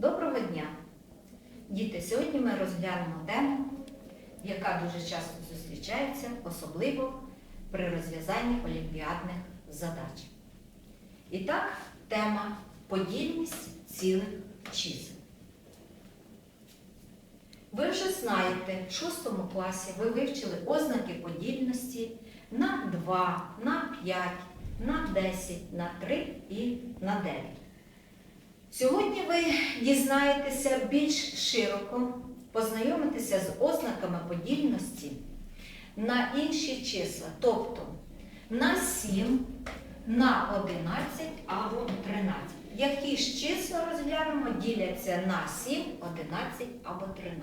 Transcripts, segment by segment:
Доброго дня! Діти, сьогодні ми розглянемо тему, яка дуже часто зустрічається, особливо при розв'язанні олімпіадних задач. І так, тема подільність цілих чисел. Ви вже знаєте, в 6 класі ви вивчили ознаки подільності на 2, на 5, на 10, на 3 і на 9. Сьогодні ви дізнаєтеся більш широко, познайомитеся з ознаками подільності на інші числа, тобто на 7, на 11 або 13. Які ж числа розглянемо, діляться на 7, 11 або 13.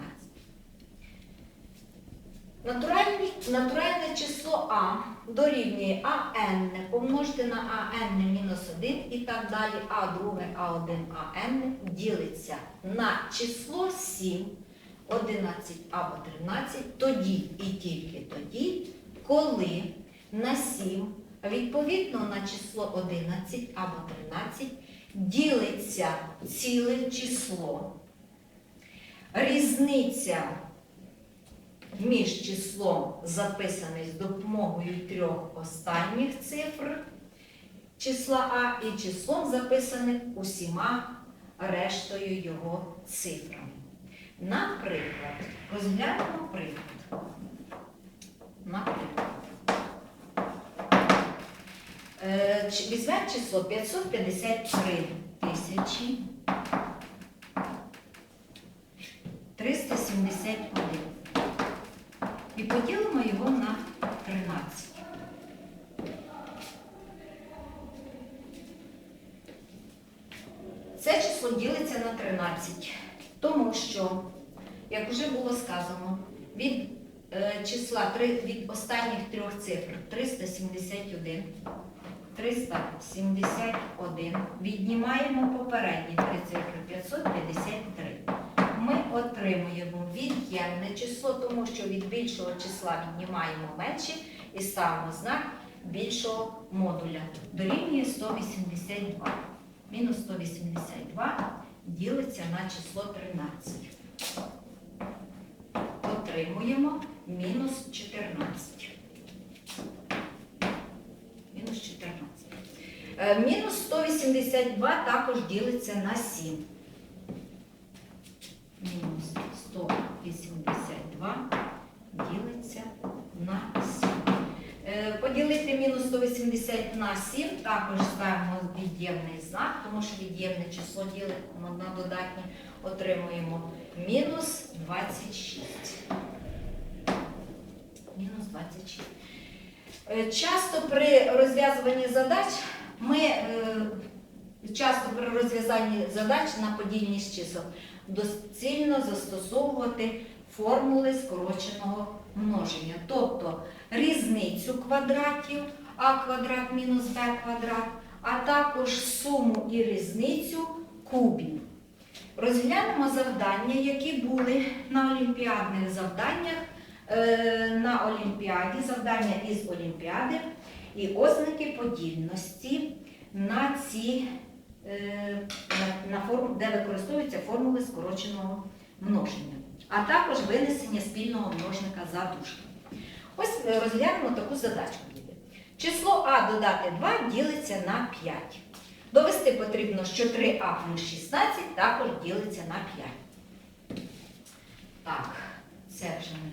Натуральні, натуральне число А дорівнює АН помножити на АН мінус 1 і так далі, А друге, А1, АН ділиться на число 7, 11 або 13, тоді і тільки тоді, коли на 7, відповідно на число 11 або 13, ділиться ціле число. Різниця між числом, записаним з допомогою трьох останніх цифр числа А, і числом, записаним усіма рештою його цифрами. Наприклад, розглянемо приклад. Наприклад, Е, візьмемо число 553 тисячі 371 і поділимо його на 13. Це число ділиться на 13, тому що, як вже було сказано, від е, числа від останніх трьох цифр 371, 371 віднімаємо попередні три цифри 553 ми отримуємо від'ємне число, тому що від більшого числа віднімаємо менше і ставимо знак більшого модуля. Дорівнює 182. Мінус 182 ділиться на число 13. Отримуємо мінус 14. Мінус 14. Е, Мінус 182 також ділиться на 7 мінус 182 ділиться на 7. Е, Поділити мінус 180 на 7, також ставимо від'ємний знак, тому що від'ємне число ділимо на додатнє, отримуємо мінус 26. Мінус 26. Е, Часто при розв'язуванні задач ми часто при розв'язанні задач на подільність чисел доцільно застосовувати формули скороченого множення. Тобто різницю квадратів а квадрат мінус б квадрат, а також суму і різницю кубів. Розглянемо завдання, які були на олімпіадних завданнях, е, на олімпіаді, завдання із олімпіади і ознаки подільності на ці Е, на форму, де використовуються формули скороченого множення, а також винесення спільного множника за дужки. Ось е, розглянемо таку задачку. Число А додати 2 ділиться на 5. Довести потрібно, що 3А плюс 16 також ділиться на 5. Так, це вже ми